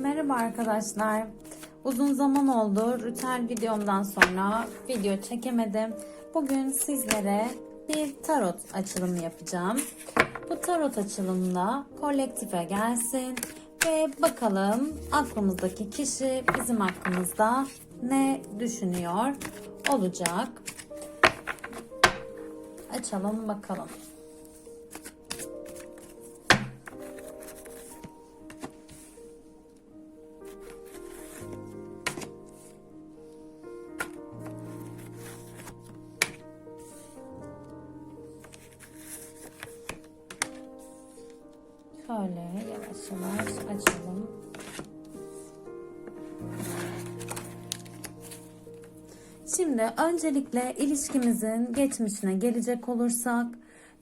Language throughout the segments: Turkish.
Merhaba arkadaşlar. Uzun zaman oldu. Rütel videomdan sonra video çekemedim. Bugün sizlere bir tarot açılımı yapacağım. Bu tarot açılımında kolektife gelsin ve bakalım aklımızdaki kişi bizim hakkımızda ne düşünüyor olacak. Açalım bakalım. Açalım. Şimdi öncelikle ilişkimizin geçmişine gelecek olursak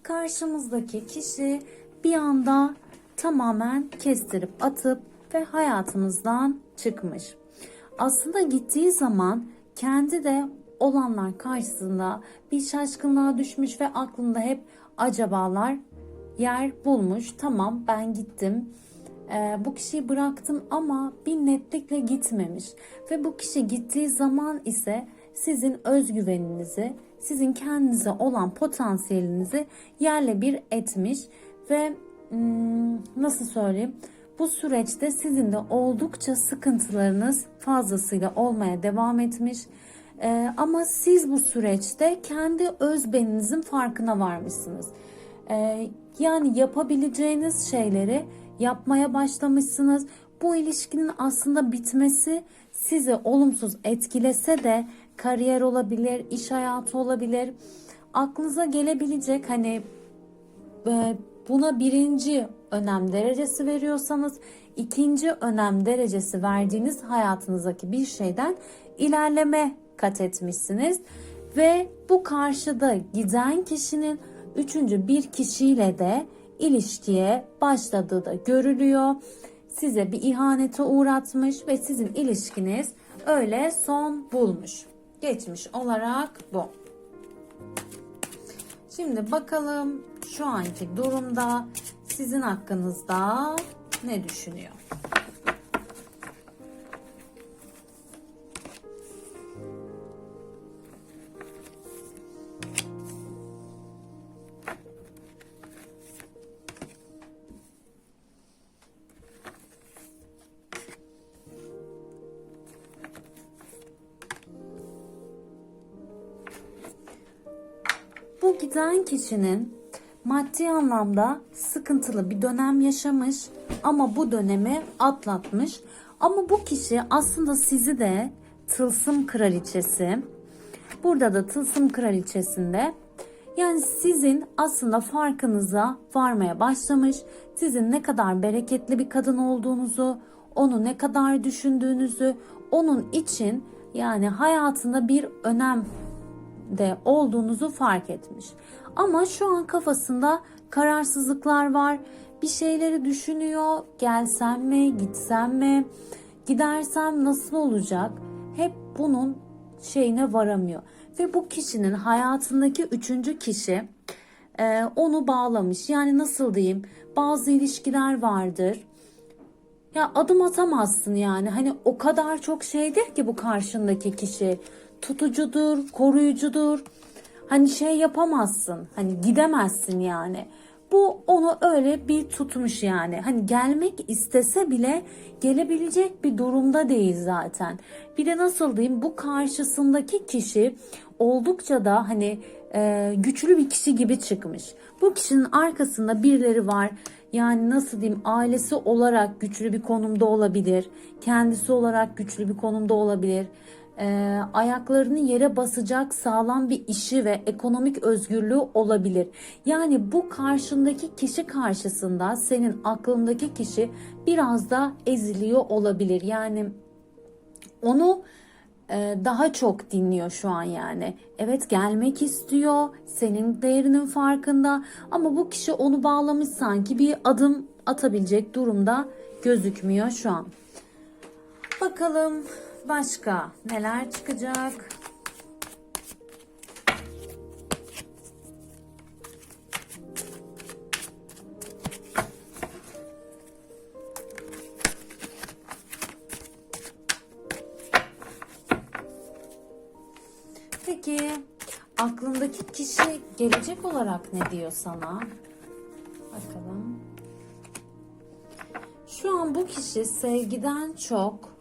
karşımızdaki kişi bir anda tamamen kestirip atıp ve hayatımızdan çıkmış. Aslında gittiği zaman kendi de olanlar karşısında bir şaşkınlığa düşmüş ve aklında hep acabalar yer bulmuş. Tamam ben gittim. Ee, bu kişiyi bıraktım ama bir netlikle gitmemiş. Ve bu kişi gittiği zaman ise sizin özgüveninizi, sizin kendinize olan potansiyelinizi yerle bir etmiş ve hmm, nasıl söyleyeyim? Bu süreçte sizin de oldukça sıkıntılarınız fazlasıyla olmaya devam etmiş. Ee, ama siz bu süreçte kendi özbeninizin farkına varmışsınız. Ee, yani yapabileceğiniz şeyleri yapmaya başlamışsınız. Bu ilişkinin aslında bitmesi sizi olumsuz etkilese de kariyer olabilir, iş hayatı olabilir. Aklınıza gelebilecek hani e, buna birinci önem derecesi veriyorsanız ikinci önem derecesi verdiğiniz hayatınızdaki bir şeyden ilerleme kat etmişsiniz ve bu karşıda giden kişinin üçüncü bir kişiyle de ilişkiye başladığı da görülüyor. Size bir ihanete uğratmış ve sizin ilişkiniz öyle son bulmuş. Geçmiş olarak bu. Şimdi bakalım şu anki durumda sizin hakkınızda ne düşünüyor? Bu giden kişinin maddi anlamda sıkıntılı bir dönem yaşamış ama bu dönemi atlatmış. Ama bu kişi aslında sizi de tılsım kraliçesi. Burada da tılsım kraliçesinde yani sizin aslında farkınıza varmaya başlamış. Sizin ne kadar bereketli bir kadın olduğunuzu, onu ne kadar düşündüğünüzü, onun için yani hayatında bir önem de olduğunuzu fark etmiş. Ama şu an kafasında kararsızlıklar var. Bir şeyleri düşünüyor. Gelsem mi, gitsem mi? Gidersem nasıl olacak? Hep bunun şeyine varamıyor. Ve bu kişinin hayatındaki üçüncü kişi e, onu bağlamış. Yani nasıl diyeyim? Bazı ilişkiler vardır. Ya adım atamazsın yani. Hani o kadar çok şeydir ki bu karşındaki kişi tutucudur, koruyucudur. Hani şey yapamazsın. Hani gidemezsin yani. Bu onu öyle bir tutmuş yani. Hani gelmek istese bile gelebilecek bir durumda değil zaten. Bir de nasıl diyeyim bu karşısındaki kişi oldukça da hani e, güçlü bir kişi gibi çıkmış. Bu kişinin arkasında birileri var. Yani nasıl diyeyim ailesi olarak güçlü bir konumda olabilir. Kendisi olarak güçlü bir konumda olabilir e, ayaklarını yere basacak sağlam bir işi ve ekonomik özgürlüğü olabilir. Yani bu karşındaki kişi karşısında senin aklındaki kişi biraz da eziliyor olabilir. Yani onu e, daha çok dinliyor şu an yani. Evet gelmek istiyor, senin değerinin farkında ama bu kişi onu bağlamış sanki bir adım atabilecek durumda gözükmüyor şu an. Bakalım başka neler çıkacak? Peki aklındaki kişi gelecek olarak ne diyor sana? Bakalım. Şu an bu kişi sevgiden çok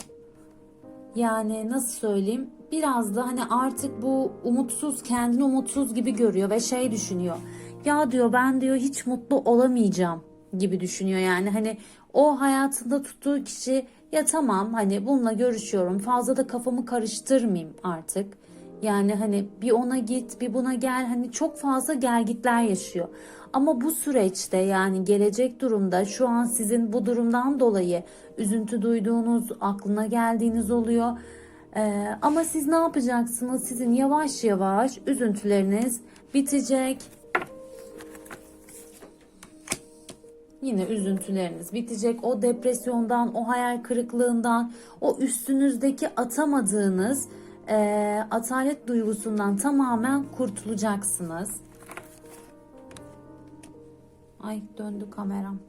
yani nasıl söyleyeyim biraz da hani artık bu umutsuz kendini umutsuz gibi görüyor ve şey düşünüyor. Ya diyor ben diyor hiç mutlu olamayacağım gibi düşünüyor yani hani o hayatında tuttuğu kişi ya tamam hani bununla görüşüyorum fazla da kafamı karıştırmayayım artık. Yani hani bir ona git bir buna gel hani çok fazla gelgitler yaşıyor. Ama bu süreçte yani gelecek durumda şu an sizin bu durumdan dolayı üzüntü duyduğunuz aklına geldiğiniz oluyor. Ee, ama siz ne yapacaksınız? Sizin yavaş yavaş üzüntüleriniz bitecek. Yine üzüntüleriniz bitecek. O depresyondan, o hayal kırıklığından, o üstünüzdeki atamadığınız e, atalet duygusundan tamamen kurtulacaksınız. Ay döndü kameram.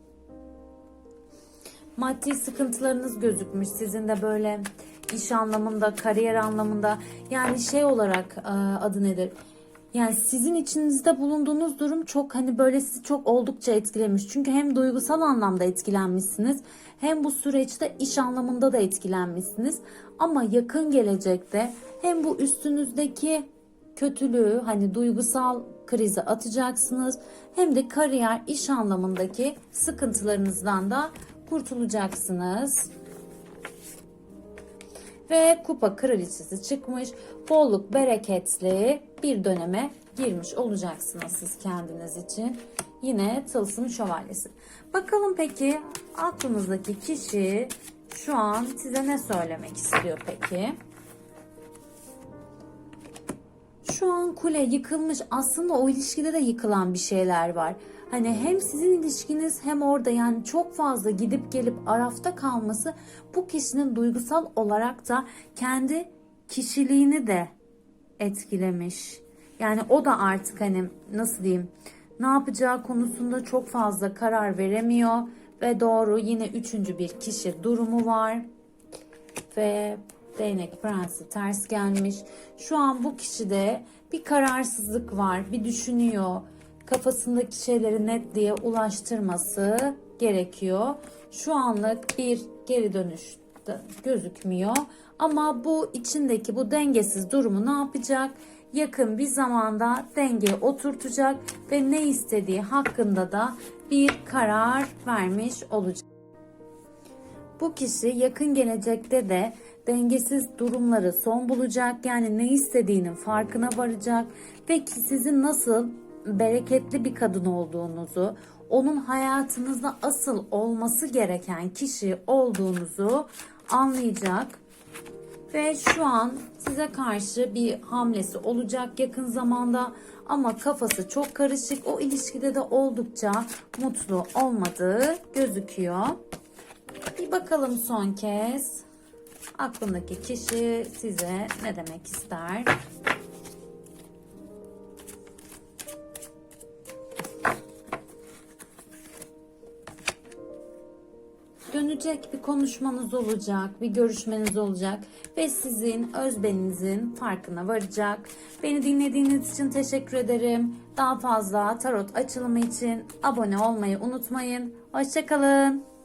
Maddi sıkıntılarınız gözükmüş. Sizin de böyle iş anlamında, kariyer anlamında yani şey olarak e, adı nedir? Yani sizin içinizde bulunduğunuz durum çok hani böyle sizi çok oldukça etkilemiş. Çünkü hem duygusal anlamda etkilenmişsiniz hem bu süreçte iş anlamında da etkilenmişsiniz. Ama yakın gelecekte hem bu üstünüzdeki kötülüğü hani duygusal krize atacaksınız hem de kariyer iş anlamındaki sıkıntılarınızdan da kurtulacaksınız. Ve kupa kraliçesi çıkmış. Bolluk bereketli bir döneme girmiş olacaksınız siz kendiniz için. Yine tılsım şövalyesi. Bakalım peki aklınızdaki kişi şu an size ne söylemek istiyor peki? Şu an kule yıkılmış. Aslında o ilişkide de yıkılan bir şeyler var. Hani hem sizin ilişkiniz hem orada yani çok fazla gidip gelip arafta kalması bu kişinin duygusal olarak da kendi kişiliğini de etkilemiş. Yani o da artık hani nasıl diyeyim ne yapacağı konusunda çok fazla karar veremiyor ve doğru yine üçüncü bir kişi durumu var ve değnek prensi ters gelmiş. Şu an bu kişide bir kararsızlık var, bir düşünüyor. Kafasındaki şeyleri netliğe ulaştırması gerekiyor. Şu anlık bir geri dönüş gözükmüyor. Ama bu içindeki bu dengesiz durumu ne yapacak? Yakın bir zamanda dengeye oturtacak ve ne istediği hakkında da bir karar vermiş olacak. Bu kişi yakın gelecekte de dengesiz durumları son bulacak. Yani ne istediğinin farkına varacak ve sizin nasıl bereketli bir kadın olduğunuzu, onun hayatınızda asıl olması gereken kişi olduğunuzu anlayacak. Ve şu an size karşı bir hamlesi olacak yakın zamanda ama kafası çok karışık. O ilişkide de oldukça mutlu olmadığı gözüküyor. Bir bakalım son kez. Aklındaki kişi size ne demek ister? Dönecek bir konuşmanız olacak, bir görüşmeniz olacak ve sizin özbeninizin farkına varacak. Beni dinlediğiniz için teşekkür ederim. Daha fazla tarot açılımı için abone olmayı unutmayın. Hoşçakalın.